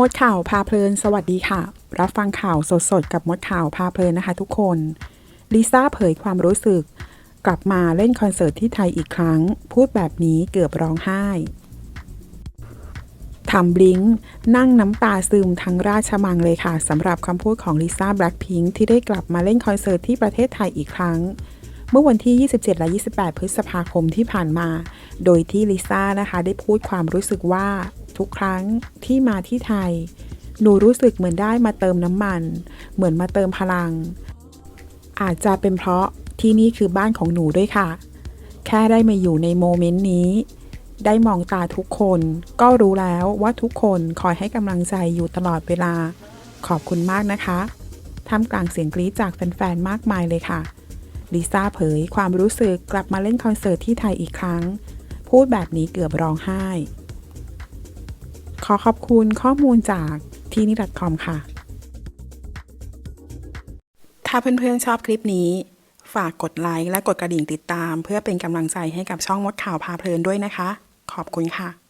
มดข่าวพาเพลิน สวัสดีค่ะ รับฟังข่าวสดๆ กับมดข่าวพาเพลินนะคะทุกคน ลิซ่าเผยความรู้สึก กลับมาเล่นคอนเสิร์ตที่ไทยอีกครั้ง พูดแบบนี้เกือบร้องไห้ทำบลิงนั่งน้ำตาซึมทั้งราชมังเลยค่ะสำหรับคำพูดของลิซ่าแบล็คพิงค์ที่ได้กลับมาเล่นคอนเสิร์ตที่ประเทศไทยอีกครั้งเมื่อวันที่ 27 และ 28 พฤษภาคมที่ผ่านมา โดยที่ลิซ่านะคะ ได้พูดความรู้สึกว่า ทุกครั้งที่มาที่ไทย หนูรู้สึกเหมือนได้มาเติมน้ำมัน เหมือนมาเติมพลัง อาจจะเป็นเพราะที่นี่คือบ้านของหนูด้วยค่ะ แค่ได้มาอยู่ในโมเมนต์นี้ ได้มองตาทุกคน ก็รู้แล้วว่าทุกคนคอยให้กำลังใจอยู่ตลอดเวลา ขอบคุณมากนะคะท่ามกลางเสียงกรี๊ดจากแฟนๆ มากมายเลยค่ะ ลิซ่าเผยความรู้สึกกลับมาเล่นคอนเสิร์ตที่ไทยอีกครั้ง พูดแบบนี้เกือบร้องไห้ ขอขอบคุณข้อมูลจากที่นี่ .com ค่ะ ถ้าเพื่อนๆชอบคลิปนี้ ฝากกดไลค์และกดกระดิ่งติดตาม เพื่อเป็นกำลังใจให้กับช่องมดข่าวพาเพลินด้วยนะคะ ขอบคุณค่ะ